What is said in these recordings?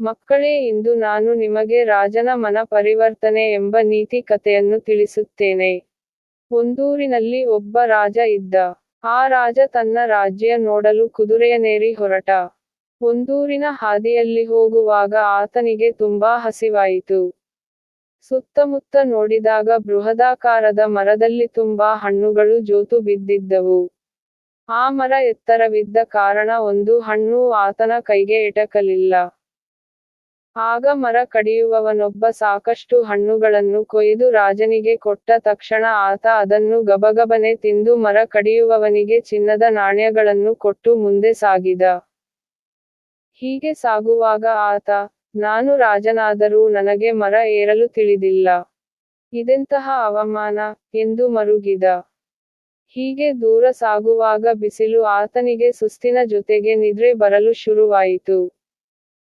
ಮಕ್ಕಳೇ, ಇಂದು ನಾನು ನಿಮಗೆ ರಾಜನ ಮನ ಪರಿವರ್ತನೆ ಎಂಬ ನೀತಿ ಕಥೆಯನ್ನು ತಿಳಿಸುತ್ತೇನೆ. ಒಂದೂರಿನಲ್ಲಿ ಒಬ್ಬ ರಾಜ ಇದ್ದ. ಆ ರಾಜ ತನ್ನ ರಾಜ್ಯ ನೋಡಲು ಕುದುರೆಯನೇರಿ ಹೊರಟ. ಒಂದೂರಿನ ಹಾದಿಯಲ್ಲಿ ಹೋಗುವಾಗ ಆತನಿಗೆ ತುಂಬಾ ಹಸಿವಾಯಿತು. ಸುತ್ತಮುತ್ತ ನೋಡಿದಾಗ ಬೃಹದಾಕಾರದ ಮರದಲ್ಲಿ ತುಂಬಾ ಹಣ್ಣುಗಳು ಜೋತು ಬಿದ್ದಿದ್ದವು. ಆ ಮರ ಎತ್ತರವಿದ್ದ ಕಾರಣ ಒಂದು ಹಣ್ಣು ಆತನ ಕೈಗೆ ಎಟಕಲಿಲ್ಲ. ಆಗ ಮರ ಕಡಿಯುವವನೊಬ್ಬ ಸಾಕಷ್ಟು ಹಣ್ಣುಗಳನ್ನು ಕೊಯ್ದು ರಾಜನಿಗೆ ಕೊಟ್ಟ ತಕ್ಷಣ ಆತ ಅದನ್ನು ಗಬಗಬನೆ ತಿಂದು ಮರ ಕಡಿಯುವವನಿಗೆ ಚಿನ್ನದ ನಾಣ್ಯಗಳನ್ನು ಕೊಟ್ಟು ಮುಂದೆ ಸಾಗಿದ. ಹೀಗೆ ಸಾಗುವಾಗ ಆತ, ನಾನು ರಾಜನಾದರೂ ನನಗೆ ಮರ ಏರಲು ತಿಳಿದಿಲ್ಲ. ಇದೆಂತಹ ಅವಮಾನ? ಎಂದು ಮರುಗಿದ. ಹೀಗೆ ದೂರ ಸಾಗುವಾಗ ಬಿಸಿಲು ಆತನಿಗೆ ಸುಸ್ತಿನ ಜೊತೆಗೆ ನಿದ್ರೆ ಬರಲು ಶುರುವಾಯಿತು.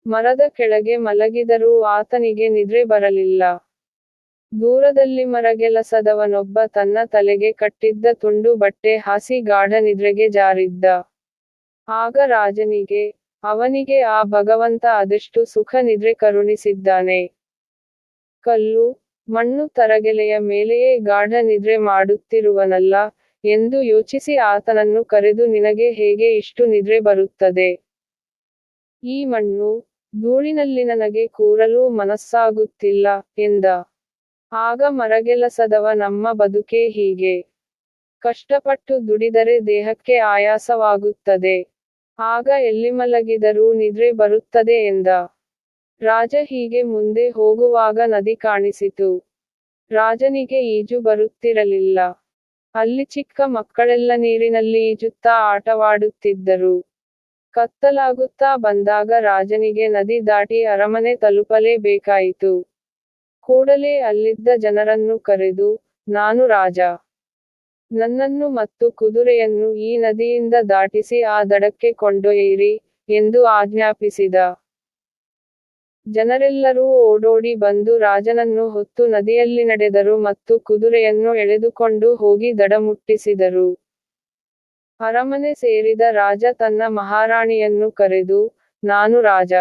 ಮರದ ಕೆಳಗೆ ಮಲಗಿದರೂ ಆತನಿಗೆ ನಿದ್ರೆ ಬರಲಿಲ್ಲ. ದೂರದಲ್ಲಿ ಮರಗೆಲಸದವನೊಬ್ಬ ತನ್ನ ತಲೆಗೆ ಕಟ್ಟಿದ್ದ ತುಂಡು ಬಟ್ಟೆ ಹಾಸಿ ಗಾಢ ನಿದ್ರೆಗೆ ಜಾರಿದ್ದ. ಆಗ ರಾಜನಿಗೆ, ಅವನಿಗೆ ಆ ಭಗವಂತ ಅದೆಷ್ಟು ಸುಖ ನಿದ್ರೆ ಕರುಣಿಸಿದ್ದಾನೆ. ಕಲ್ಲು, ಮಣ್ಣು ತರಗೆಲೆಯ ಮೇಲೆಯೇ ಗಾಢ ನಿದ್ರೆ ಮಾಡುತ್ತಿರುವನಲ್ಲ ಎಂದು ಯೋಚಿಸಿ ಆತನನ್ನು ಕರೆದು ನಿನಗೆ ಹೇಗೆ ಇಷ್ಟು ನಿದ್ರೆ ಬರುತ್ತದೆ? ಈ ಮಣ್ಣು ಧೂಳಿನಲ್ಲಿ ನನಗೆ ಕೂರಲೂ ಮನಸ್ಸಾಗುತ್ತಿಲ್ಲ, ಎಂದ. ಆಗ ಮರಗೆಲಸದವ ನಮ್ಮ ಬದುಕೇ ಹೀಗೆ. ಕಷ್ಟಪಟ್ಟು ದುಡಿದರೆ ದೇಹಕ್ಕೆ ಆಯಾಸವಾಗುತ್ತದೆ. ಆಗ ಎಲ್ಲಿ ಮಲಗಿದರೂ ನಿದ್ರೆ ಬರುತ್ತದೆ, ಎಂದ. ರಾಜ ಹೀಗೆ ಮುಂದೆ ಹೋಗುವಾಗ ನದಿ ಕಾಣಿಸಿತು. ರಾಜನಿಗೆ ಈಜು ಬರುತ್ತಿರಲಿಲ್ಲ. ಅಲ್ಲಿ ಚಿಕ್ಕ ಮಕ್ಕಳೆಲ್ಲ ನೀರಿನಲ್ಲಿ ಈಜುತ್ತಾ ಆಟವಾಡುತ್ತಿದ್ದರು. ಕತ್ತಲಾಗುತ್ತಾ ಬಂದಾಗ ರಾಜನಿಗೆ ನದಿ ದಾಟಿ ಅರಮನೆ ತಲುಪಲೇಬೇಕಾಯಿತು. ಕೂಡಲೇ ಅಲ್ಲಿದ್ದ ಜನರನ್ನು ಕರೆದು, ನಾನು ರಾಜ. ನನ್ನನ್ನು ಮತ್ತು ಕುದುರೆಯನ್ನು ಈ ನದಿಯಿಂದ ದಾಟಿಸಿ ಆ ದಡಕ್ಕೆ ಕೊಂಡೊಯ್ಯಿರಿ, ಎಂದು ಆಜ್ಞಾಪಿಸಿದ. ಜನರೆಲ್ಲರೂ ಓಡೋಡಿ ಬಂದು ರಾಜನನ್ನು ಹೊತ್ತು ನದಿಯಲ್ಲಿ ನಡೆದರು ಮತ್ತು ಕುದುರೆಯನ್ನು ಎಳೆದುಕೊಂಡು ಹೋಗಿ ದಡ ಮುಟ್ಟಿಸಿದರು ಅರಮನೆ ಸೇರಿದ ರಾಜ ತನ್ನ ಮಹಾರಾಣಿಯನ್ನು ಕರೆದು, ನಾನು ರಾಜ.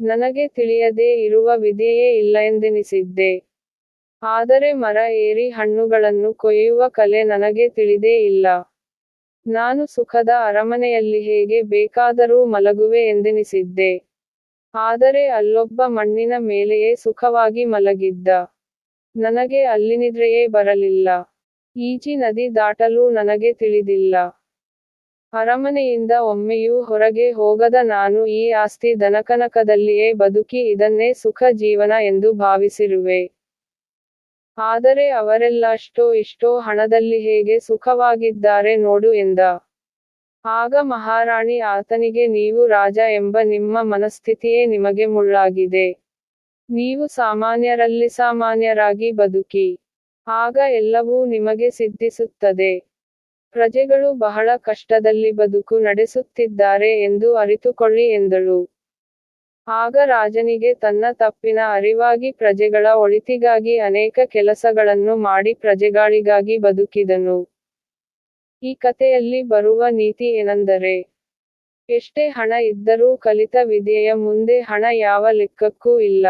ನನಗೆ ತಿಳಿಯದೇ ಇರುವ ವಿಧಿಯೇ ಇಲ್ಲ ಎಂದೆನಿಸಿದ್ದೆ ಆದರೆ ಮರ ಏರಿ ಹಣ್ಣುಗಳನ್ನು ಕೊಯ್ಯುವ ಕಲೆ ನನಗೆ ತಿಳಿದೇ ಇಲ್ಲ. ನಾನು ಸುಖದ ಅರಮನೆಯಲ್ಲಿ ಹೇಗೆ ಬೇಕಾದರೂ ಮಲಗುವೆ ಎಂದೆನಿಸಿದ್ದೆ. ಆದರೆ ಅಲ್ಲೊಬ್ಬ ಮಣ್ಣಿನ ಮೇಲೆಯೇ ಸುಖವಾಗಿ ಮಲಗಿದ್ದ. ನನಗೆ ಅಲ್ಲಿನಿದ್ರೆಯೇ ಬರಲಿಲ್ಲ. ಈಜಿ ನದಿ ದಾಟಲು ನನಗೆ ತಿಳಿದಿಲ್ಲ. ಅರಮನೆಯಿಂದ ಒಮ್ಮೆಯೂ ಹೊರಗೆ ಹೋಗದ ನಾನು ಈ ಆಸ್ತಿ ದನಕನಕದಲ್ಲಿಯೇ ಬದುಕಿ ಇದನ್ನೇ ಸುಖ ಜೀವನ ಎಂದು ಭಾವಿಸಿರುವೆ. ಆದರೆ ಅವರೆಲ್ಲ ಅಷ್ಟೋ ಇಷ್ಟೋ ಹಣದಲ್ಲಿ ಹೇಗೆ ಸುಖವಾಗಿದ್ದಾರೆ ನೋಡು ಎಂದ. ಆಗ ಮಹಾರಾಣಿ, ಆತನಿಗೆ ನೀವು ರಾಜ ಎಂಬ ನಿಮ್ಮ ಮನಸ್ಥಿತಿಯೇ ನಿಮಗೆ ಮುಳ್ಳಾಗಿದೆ. ನೀವು ಸಾಮಾನ್ಯರಲ್ಲಿ ಸಾಮಾನ್ಯರಾಗಿ ಬದುಕಿ. ಆಗ ಎಲ್ಲವೂ ನಿಮಗೆ ಸಿದ್ಧಿಸುತ್ತದೆ. ಪ್ರಜೆಗಳು ಬಹಳ ಕಷ್ಟದಲ್ಲಿ ಬದುಕು ನಡೆಸುತ್ತಿದ್ದಾರೆ ಎಂದು ಅರಿತುಕೊಳ್ಳಿ ಎಂದಳು. ಆಗ ರಾಜನಿಗೆ ತನ್ನ ತಪ್ಪಿನ ಅರಿವಾಗಿ ಪ್ರಜೆಗಳ ಒಳಿತಿಗಾಗಿ ಅನೇಕ ಕೆಲಸಗಳನ್ನು ಮಾಡಿ ಪ್ರಜೆಗಳಿಗಾಗಿ ಬದುಕಿದನು. ಈ ಕಥೆಯಲ್ಲಿ ಬರುವ ನೀತಿ ಏನೆಂದರೆ, ಎಷ್ಟೇ ಹಣ ಇದ್ದರೂ ಕಲಿತ ವಿದ್ಯೆಯ ಮುಂದೆ ಹಣ ಯಾವ ಲೆಕ್ಕಕ್ಕೂ ಇಲ್ಲ.